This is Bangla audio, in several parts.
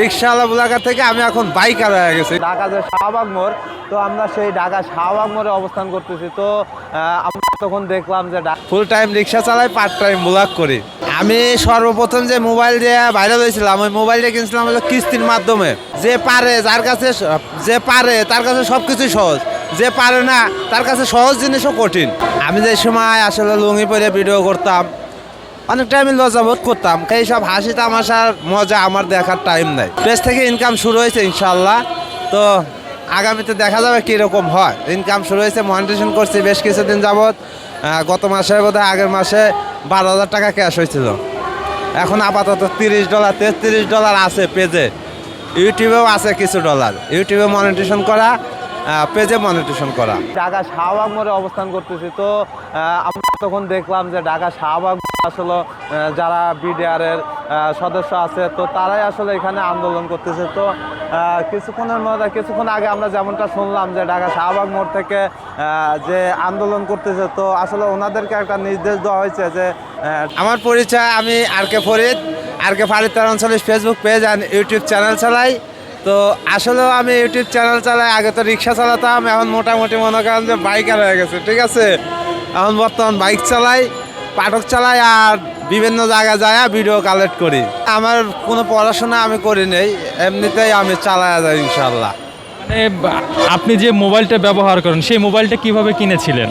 রিক্সাওয়ালা এলাকা থেকে আমি এখন বাইকার হয়ে গেছি। ঢাকা যে শাহবাগ মোড় তো আমরা সেই ঢাকা শাহবাগ মোড়ে অবস্থান করতেছি। তো আমরা তখন দেখলাম যে ফুল টাইম রিক্সা চালাই পার্ট টাইম ব্লগ করি। আমি সর্বপ্রথম যে মোবাইল দিয়ে ভাইরাল হয়েছিলাম ওই মোবাইলটা কিনছিলাম হলো কিস্তির মাধ্যমে। যে পারে যার কাছে যে পারে তার কাছে সব কিছুই সহজ। যে পারে না তার কাছে সহজ জিনিসও কঠিন। আমি যে সময় আসলে লুঙ্গি পরে ভিডিও করতাম অনেক টাইমে লজ্জা বোধ করতাম এই সব হাসি তামাশার মজা আমার দেখার টাইম নাই। পেজ থেকে ইনকাম শুরু হয়েছে ইনশাল্লাহ তো আগামীতে দেখা যাবে কীরকম হয়। ইনকাম শুরু হয়েছে মনিটেশন করছি বেশ কিছুদিন যাবৎ। গত মাসে বোধ আগের মাসে বারো হাজার টাকা ক্যাশ হয়েছিল। এখন আপাতত তিরিশ ডলার তেত্রিশ ডলার আছে পেজে ইউটিউবেও আছে কিছু ডলার ইউটিউবে মনিটেশন করা পেজে মনিটেশন করা। ঢাকা শাহবাগ মোড়ে অবস্থান করতেছি। তো আমরা তখন দেখলাম যে ঢাকা শাহবাগ আসলে যারা বিডিআরের সদস্য আছে তো তারাই আসলে এখানে আন্দোলন করতেছে। তো কিছুক্ষণের মধ্যে কিছুক্ষণ আগে আমরা যেমনটা শুনলাম যে ঢাকা শাহবাগ মোড় থেকে যে আন্দোলন করতেছে তো আসলে ওনাদেরকে একটা নির্দেশ দেওয়া হয়েছে যে আমার পরিচয় আমি আর কে ফরিদ আর কে ফারিদ তার অঞ্চলিশ ফেসবুক পেজ আর ইউটিউব চ্যানেল চালাই। তো আসলেও আমি ইউটিউব চ্যানেল চালাই আগে তো রিক্সা চালাতাম এখন মোটামুটি মনে করেন যে বাইকার হয়ে গেছে ঠিক আছে? এখন বর্তমান বাইক চালাই পাঠক চালাই আর বিভিন্ন জায়গায় যায় ভিডিও কালেক্ট করি। আমার কোনো পড়াশোনা আমি করি নেই এমনিতেই আমি চালাই যাই ইনশাল্লাহ মানে আপনি যে মোবাইলটা ব্যবহার করেন সেই মোবাইলটা কীভাবে কিনেছিলেন?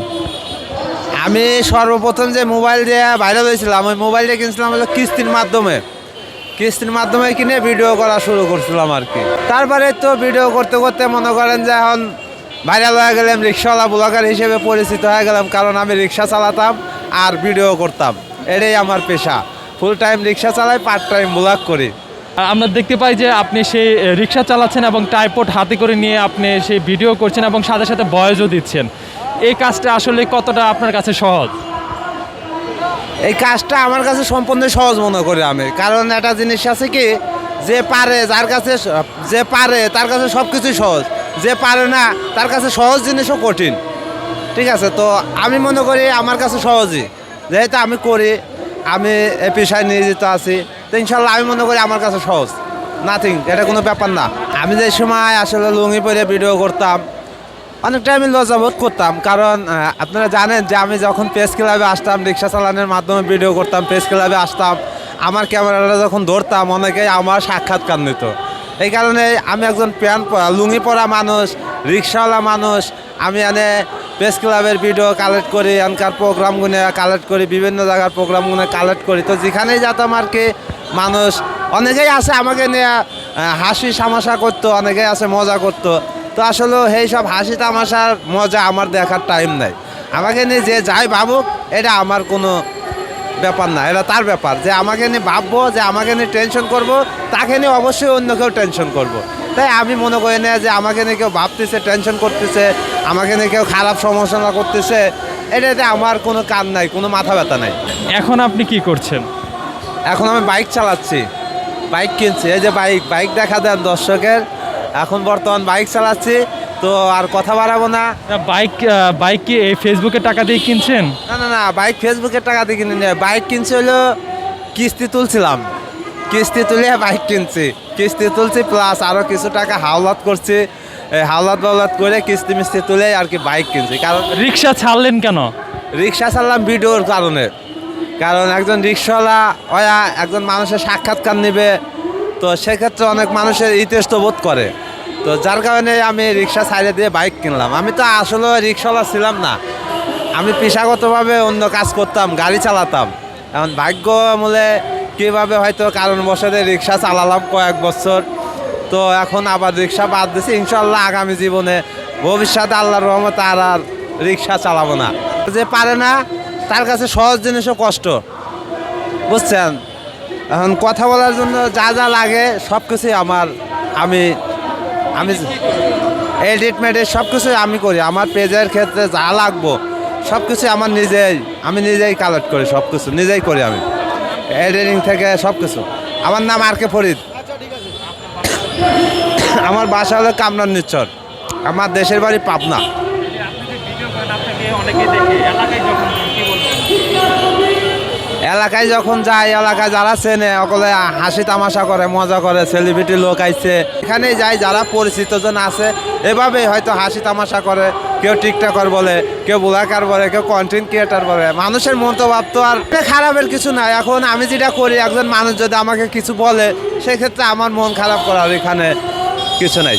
আমি সর্বপ্রথম যে মোবাইল দিয়ে ভাইরাল হয়েছিলাম ওই মোবাইলটা কিনছিলাম হলো কিস্তির মাধ্যমে। কিস্তির মাধ্যমে কিনে ভিডিও করা শুরু করছিলাম আর কি। তারপরে তো ভিডিও করতে করতে মনে করেন যে এখন ভাইরাল হয়ে গেলাম রিক্সাওয়ালা ব্লগার হিসেবে পরিচিত হয়ে গেলাম, কারণ আমি রিক্সা চালাতাম আর ভিডিও করতাম। এটাই আমার পেশা। ফুল টাইম রিক্সা চালাই পার্ট টাইম ব্লগ করি। আমরা দেখতে পাই যে আপনি সেই রিক্সা চালাচ্ছেন এবং টাইপড হাতে করে নিয়ে আপনি সেই ভিডিও করছেন এবং সাথে সাথে বয়সও দিচ্ছেন। এই কাজটা আসলে কতটা আপনার কাছে সহজ? এই কাজটা আমার কাছে সম্পূর্ণ সহজ মনে করি আমি। কারণ একটা জিনিস আছে কি, যে পারে যার কাছে যে পারে তার কাছে সব কিছুই সহজ। যে পারে না, তার কাছে সহজ জিনিসও কঠিন। ঠিক আছে? তো আমি মনে করি আমার কাছে সহজই। যেহেতু আমি করি, আমি এ পেশায় নিয়োজিত আছি, তো ইনশাল্লাহ আমি মনে করি আমার কাছে সহজ। নাথিং এটা কোনো ব্যাপার না। আমি যে সময় আসলে লুঙ্গি পরে ভিডিও করতাম অনেকটা আমি লজ্জা বোধ করতাম। কারণ আপনারা জানেন যে আমি যখন প্রেস ক্লাবে আসতাম, রিক্সা চালানোর মাধ্যমে ভিডিও করতাম প্রেস ক্লাবে আসতাম, আমার ক্যামেরাটা যখন ধরতাম, অনেকেই আমার সাক্ষাৎকার নিত। এই কারণে আমি একজন প্যান্ট পরা লুঙ্গি পরা মানুষ, রিক্সাওয়ালা মানুষ, আমি এনে প্রেস ক্লাবের ভিডিও কালেক্ট করি, এনকার প্রোগ্রামগুলো কালেক্ট করি, বিভিন্ন জায়গার প্রোগ্রামগুলো কালেক্ট করি। তো যেখানেই যেতাম আর কি, মানুষ অনেকেই আছে আমাকে নিয়ে হাসি সামাশা করতো, অনেকেই আছে মজা করতো। তো আসলে সেই সব হাসি তামাশার মজা আমার দেখার টাইম নাই। আমাকে নিয়ে যে যাই ভাবুক এটা আমার কোনো ব্যাপার না এটা তার ব্যাপার। যে আমাকে নিয়ে ভাববো যে আমাকে নিয়ে টেনশন করব তাকে নিয়ে অবশ্যই অন্য কেউ টেনশন করব। তাই আমি মনে করি না যে আমাকে নিয়ে কেউ ভাবতেছে টেনশন করতেছে আমাকে নিয়ে কেউ খারাপ সমালোচনা করতেছে। এটাতে আমার কোনো কান নাই কোনো মাথা ব্যথা নাই। এখন আপনি কি করছেন? এখন আমি বাইক চালাচ্ছি। বাইক কিনছি এই যে বাইক বাইক দেখা দেন দর্শকের। এখন বর্তমান বাইক চালাচ্ছি তো আর কথা বাড়াবো না। বাইক বাইক কি এই ফেসবুকে টাকা দিয়ে কিনছেন? না না না বাইক ফেসবুকের টাকা দিয়ে কিনে বাইক কিনছি হলো কিস্তি তুলছিলাম। কিস্তি তুলে বাইক কিনছি। কিস্তি তুলছি প্লাস আরও কিছু টাকা হাওলাত করছি। হাওলাত বাওলাত করে কিস্তি মিস্তি তুলে আর কি বাইক কিনছি। কারণ রিক্সা ছাড়লেন কেন? রিক্সা ছাড়লাম ভিডিওর কারণে। কারণ একজন রিক্সাওয়ালা ওয়া একজন মানুষের সাক্ষাৎকার নেবে। তো সেক্ষেত্রে অনেক মানুষের ইতস্ত বোধ করে। তো যার কারণে আমি রিক্সা সাইডে দিয়ে বাইক কিনলাম। আমি তো আসলে রিক্সাওয়ালা ছিলাম না। আমি পেশাগতভাবে অন্য কাজ করতাম, গাড়ি চালাতাম। এখন ভাগ্য মূলে কীভাবে হয়তো কারণবশত রিক্সা চালালাম কয়েক বছর, তো এখন আবার রিক্সা বাদ দিছি। ইনশাল্লাহ আগামী জীবনে ভবিষ্যতে আল্লাহর রহমতে আর আর রিক্সা চালাবো না। যে পারে না, তার কাছে সহজ জিনিসও কষ্ট। বুঝছেন? এখন কথা বলার জন্য যা যা লাগে সব কিছুই আমার। আমি আমি এডিট মেডিট সব কিছুই আমি করি। আমার পেজের ক্ষেত্রে যা লাগবো সব কিছু আমার নিজেই আমি নিজেই কালেক্ট করি সব কিছু নিজেই করি আমি। এডিটিং থেকে সব কিছু আমার নাম আর কে ফরিদ। আমার বাসা হলো কামরান নিচ্চর আমার দেশের বাড়ি পাবনা। এলাকায় যখন যাই এলাকায় যারা চেনে সকলে হাসি তামাশা করে, মজা করে সেলিব্রিটি লোক আইছে। এখানে যাই যারা পরিচিত জন আছে, এভাবেই হয়তো হাসি তামাশা করে, কেউ টিকটকার বলে, কেউ ব্লগার বলে, কেউ কন্টেন্ট ক্রিয়েটার বলে। মানুষের মন্তভাব তো আর খারাপের কিছু নাই। এখন আমি যেটা করি, একজন মানুষ যদি আমাকে কিছু বলে, সেক্ষেত্রে আমার মন খারাপ করার এখানে কিছু নাই।